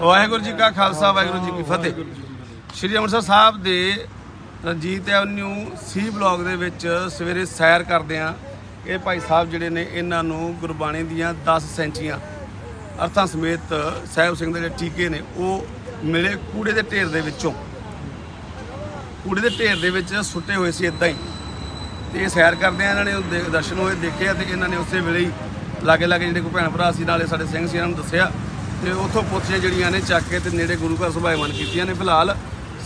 ਵਾਹਿਗੁਰੂ ਜੀ ਕਾ ਖਾਲਸਾ, ਵਾਹਿਗੁਰੂ ਜੀ ਕੀ ਫਤਿਹ। ਸ਼੍ਰੀ ਅੰਮ੍ਰਿਤਸਰ ਸਾਹਿਬ ਦੇ ਰਣਜੀਤ ਐਵਨਿਊ ਸੀ ਬਲਾਕ ਦੇ ਵਿੱਚ ਸਵੇਰੇ ਸੈਰ ਕਰਦੇ ਆ। ਇਹ ਭਾਈ ਸਾਹਿਬ ਜਿਹੜੇ ਨੇ, ਇਹਨਾਂ ਨੂੰ ਗੁਰਬਾਣੀ ਦੀਆਂ 10 ਸੈਂਚੀਆਂ, ਅਰਥਾਂ ਸਮੇਤ ਸਾਹਿਬ ਸਿੰਘ ਦੇ ਜਿਹੜੇ ਟੀਕੇ ਨੇ, ਉਹ ਮਿਲੇ ਕੂੜੇ ਦੇ ਢੇਰ ਦੇ ਵਿੱਚੋਂ। ਕੂੜੇ ਦੇ ਢੇਰ ਦੇ ਵਿੱਚ ਸੁੱਟੇ ਹੋਏ ਸੀ ਇਦਾਂ ਹੀ। ਤੇ ਇਹ ਸੈਰ ਕਰਦੇ ਆ, ਇਹਨਾਂ ਨੇ ਦੇ- ਦਰਸ਼ਨ ਹੋਏ ਦੇਖਿਆ ਤੇ ਇਹਨਾਂ ਨੇ ਉਸੇ ਵੇਲੇ ਹੀ ਲਾਗੇ ਲਾਗੇ ਜਿਹੜੇ ਕੋਈ ਭੈਣ ਭਰਾ ਸੀ, ਨਾਲੇ ਸਾਡੇ ਸਿੰਘ ਸੀ, ਇਹਨਾਂ ਨੂੰ ਦੱਸਿਆ ਤੇ ਉੱਥੋਂ ਪੁੱਛੀਆਂ ਜਿਹੜੀਆਂ ਨੇ ਚੱਕ ਕੇ ਤੇ ਨੇੜੇ ਗੁਰੂ ਘਰ ਸੁਭਾਇਮਾਨ ਕੀਤੀਆਂ ਨੇ। ਫਿਲਹਾਲ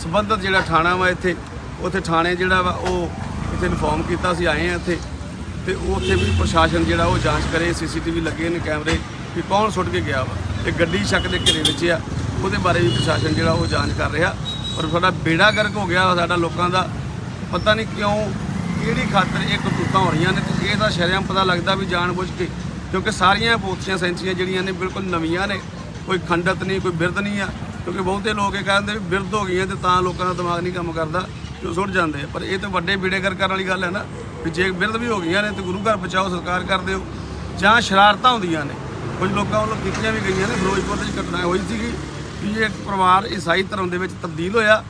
ਸੰਬੰਧਤ ਜਿਹੜਾ ਥਾਣਾ ਵਾ ਇੱਥੇ, ਉੱਥੇ ਥਾਣੇ ਜਿਹੜਾ ਵਾ ਉਹ ਇੱਥੇ ਇਨਫੋਰਮ ਕੀਤਾ ਸੀ, ਆਏ ਆ ਇੱਥੇ। ਤੇ ਉੱਥੇ ਵੀ ਪ੍ਰਸ਼ਾਸਨ ਜਿਹੜਾ ਉਹ ਜਾਂਚ ਕਰੇ, ਸੀਸੀਟੀਵੀ ਲੱਗੇ ਨੇ ਕੈਮਰੇ ਵੀ ਕੌਣ ਸੁੱਟ ਕੇ ਗਿਆ ਵਾ। ਤੇ ਗੱਡੀ ਸ਼ੱਕ ਦੇ ਘੇਰੇ ਵਿੱਚ ਆ, ਉਹਦੇ ਬਾਰੇ ਵੀ ਪ੍ਰਸ਼ਾਸਨ ਜਿਹੜਾ ਉਹ ਜਾਂਚ ਕਰ ਰਿਹਾ। ਪਰ ਸਾਡਾ ਬੇੜਾ ਗਰਕ ਹੋ ਗਿਆ ਸਾਡਾ ਲੋਕਾਂ ਦਾ। ਪਤਾ ਨਹੀਂ ਕਿਉਂ, ਕਿਹੜੀ ਖਾਤਰ ਇਹ ਕਰਤੂਤਾਂ ਹੋ ਰਹੀਆਂ ਨੇ ਤੇ ਇਹ ਤਾਂ ਸ਼ਰਮ ਪਤਾ ਲੱਗਦਾ ਵੀ ਜਾਣ ਬੁੱਝ ਕੇ, ਕਿਉਂਕਿ ਸਾਰੀਆਂ ਪੋਥੀਆਂ ਸੈਂਚੀਆਂ ਜਿਹੜੀਆਂ ਨੇ ਬਿਲਕੁਲ ਨਵੀਆਂ ਨੇ। ਕੋਈ ਖੰਡਤ ਨਹੀਂ, ਕੋਈ ਬਿਰਧ ਨਹੀਂ ਆ। ਕਿਉਂਕਿ ਬਹੁਤੇ ਲੋਕ ਇਹ ਕਹਿੰਦੇ ਵੀ ਬਿਰਧ ਹੋ ਗਈਆਂ ਤੇ ਤਾਂ ਲੋਕਾਂ ਦਾ ਦਿਮਾਗ ਨਹੀਂ ਕੰਮ ਕਰਦਾ ਤੇ ਉਹ ਸੁੱਟ ਜਾਂਦੇ ਪਰ ਇਹ ਤਾਂ ਵੱਡੇ ਬੇੜੇ ਕਰ ਕਰਨ ਵਾਲੀ ਗੱਲ ਹੈ ਨਾ, ਵੀ ਜੇ ਬਿਰਧ ਵੀ ਹੋ ਗਈਆਂ ਨੇ ਤੇ ਗੁਰੂ ਘਰ ਬਚਾਓ ਸਰਕਾਰ ਕਰ ਦਿਓ ਜਾਂ ਸ਼ਰਾਰਤਾਂ ਹੁੰਦੀਆਂ ਨੇ। ਕੁਝ ਲੋਕਾਂ ਵੱਲੋਂ ਕੀਤੀਆਂ ਵੀ ਗਈਆਂ ਨੇ, ਫਿਰੋਜ਼ਪੁਰ ਦੇ ਵਿੱਚ ਘਟਨਾ ਹੋਈ ਸੀਗੀ ਵੀ ਇੱਕ ਪਰਿਵਾਰ ਈਸਾਈ ਧਰਮ ਦੇ ਵਿੱਚ ਤਬਦੀਲ ਹੋਇਆ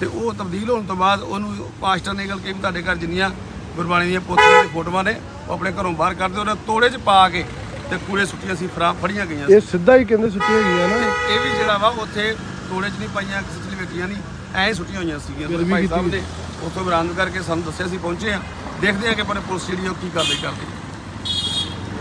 ਤੇ ਉਹ ਤਬਦੀਲ ਹੋਣ ਤੋਂ ਬਾਅਦ ਉਹਨੂੰ ਪਾਸਟਰ ਨੇ ਗੱਲ ਕਹੀ ਵੀ ਤੁਹਾਡੇ ਘਰ ਜਿੰਨੀਆਂ ਗੁਰਬਾਣੀ ਦੀਆਂ ਪੋਥੀਆਂ ਤੇ ਫੋਟੋਆਂ ਨੇ, ਉਹ ਆਪਣੇ ਘਰੋਂ ਬਾਹਰ ਕੱਢ ਦਿਓ ਉਹਨੇ ਤੋੜੇ 'ਚ ਪਾ ਕੇ ਤੇ ਕੂੜੇ ਸੁੱਟੀਆਂ ਸੀ ਫਰਾਂ ਫੜੀਆਂ ਗਈਆਂ ਸੀ। ਇਹ ਸਿੱਧਾ ਹੀ ਕਹਿੰਦੇ ਸੁੱਟੀਆਂ ਗਈਆਂ ਨਾ। ਇਹ ਵੀ ਜਿਹੜਾ ਵਾ ਉੱਥੇ ਤੋੜੇ 'ਚ ਨਹੀਂ ਪਾਈਆਂ ਕਿਸੇ 'ਚ ਲਵੇਟੀਆਂ ਨਹੀਂ ਐਂ ਸੁੱਟੀਆਂ ਹੋਈਆਂ ਸੀਗੀਆਂ। ਤੇ ਭਾਈ ਸਾਹਿਬ ਨੇ ਉੱਥੋਂ ਬਰਾਮਦ ਕਰਕੇ ਸਾਨੂੰ ਦੱਸਿਆ ਸੀ ਪਹੁੰਚੇ ਆ ਦੇਖਦੇ ਆ ਕਿ ਪਰ ਪੁਲਿਸ ਜਿਹੜੀ ਆ ਉਹ ਕੀ ਕਾਰਵਾਈ ਕਰਦੀ। ਹੈ